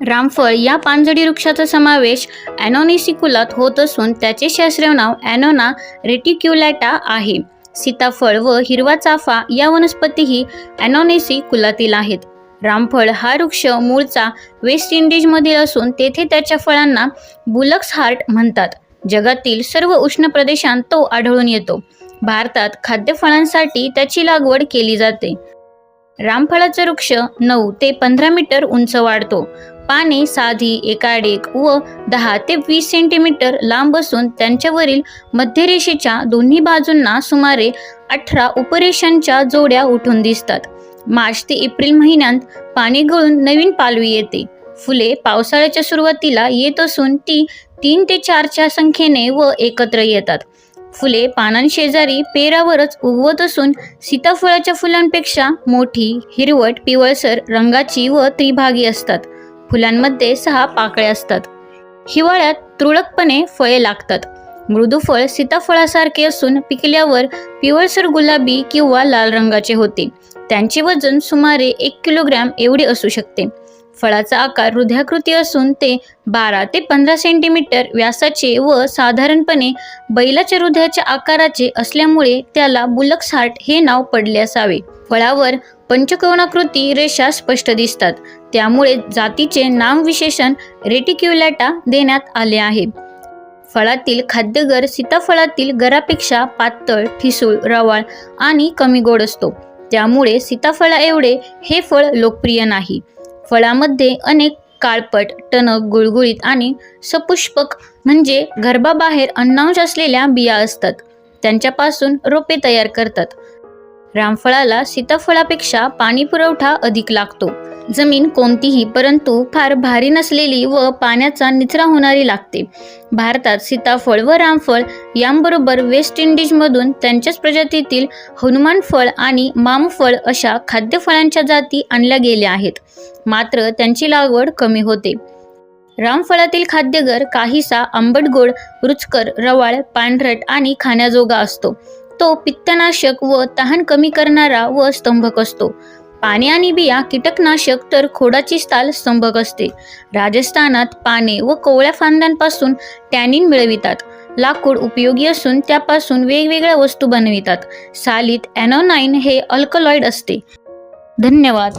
रामफळ या पानझडी वृक्षाचा समावेश ॲनोनिसी कुलात होत असून त्याचे शास्त्रीय नाव ॲनोना रेटिक्युलॅटा आहे. सीताफळ व हिरवा चाफा या वनस्पतीही ॲनोनेसी कुलातील आहेत. रामफळ हा वृक्ष मूळचा वेस्ट इंडिजमधील असून तेथे त्याच्या फळांना बुलक्स हार्ट म्हणतात. जगातील सर्व उष्ण प्रदेशांत तो आढळून येतो. भारतात खाद्यफळांसाठी त्याची लागवड केली जाते. रामफळाचा वृक्ष नऊ ते पंधरा मीटर उंच वाढतो. पाने साधी एकाडेक व दहा ते वीस सेंटीमीटर लांब असून त्यांच्यावरील मध्यरेषेच्या दोन्ही बाजूंना सुमारे अठरा उपरेषांच्या जोड्या उठून दिसतात. मार्च ते एप्रिल महिन्यात पाणी गळून नवीन पालवी येते. फुले पावसाळ्याच्या सुरुवातीला येत असून ती तीन ते चारच्या संख्येने व एकत्र येतात. फुले पानांशेजारी पेरावरच उगवत असून सीताफळाच्या फुलांपेक्षा मोठी हिरवट पिवळसर रंगाची व त्रिभागी असतात. फुलांमध्ये सहा पाकळ्या असतात. हिवाळ्यात तुरळकपणे फळे लागतात. मृदू फळ सीताफळासारखे असून पिकल्यावर पिवळसर गुलाबी किंवा लाल रंगाचे होते. त्यांचे वजन सुमारे एक किलोग्रॅम एवढे असू शकते. फळाचा आकार हृदयाकृती असून ते बारा ते पंधरा सेंटीमीटर व्यासाचे व साधारणपणे बैलाच्या हृदयाच्या आकाराचे असल्यामुळे त्याला बुलक्स हार्ट हे नाव पडले असावे. फळावर पंचकोणाकृती रेषा स्पष्ट दिसतात. त्यामुळे जातीचे नामविशेषण रेटिक्युलॅटा देण्यात आले आहे. फळातील खाद्यगर सीताफळातील गरापेक्षा पातळ ठिसूळ रवाळ आणि कमी गोड असतो. त्यामुळे सीताफळा एवढे हे फळ लोकप्रिय नाही. फळामध्ये अनेक काळपट टणक गुळगुळीत आणि सपुष्पक म्हणजे गर्भाबाहेर अन्नांश असलेल्या बिया असतात. त्यांच्यापासून रोपे तयार करतात. रामफळाला सीताफळापेक्षा पाणी पुरवठा अधिक लागतो. जमीन कोणतीही परंतु फार भारी नसलेली व पाण्याचा निचरा होणारी लागते. भारतात सीताफळ व रामफळ यांबरोबर वेस्ट इंडिजमधून त्यांच्याच प्रजातीतील हनुमान फळ आणि मामफळ अशा खाद्यफळांच्या जाती आणल्या गेल्या आहेत. मात्र त्यांची लागवड कमी होते. रामफळातील खाद्यगर काहीसा आंबट गोड रुचकर रवाळ पांढरट आणि खाण्याजोगा असतो. तो पित्तनाशक व तहान कमी करणारा व स्तंभक असतो. पाने आणि बिया कीटकनाशक तर खोडाची साल स्तंभक असते. राजस्थानात पाने व कोवळ्या फांद्यांपासून टॅनिन मिळवितात. लाकूड उपयोगी असून त्यापासून वेगवेगळ्या वस्तू बनवितात. सालीत ॲनोनाईन हे अल्कलॉइड असते. धन्यवाद.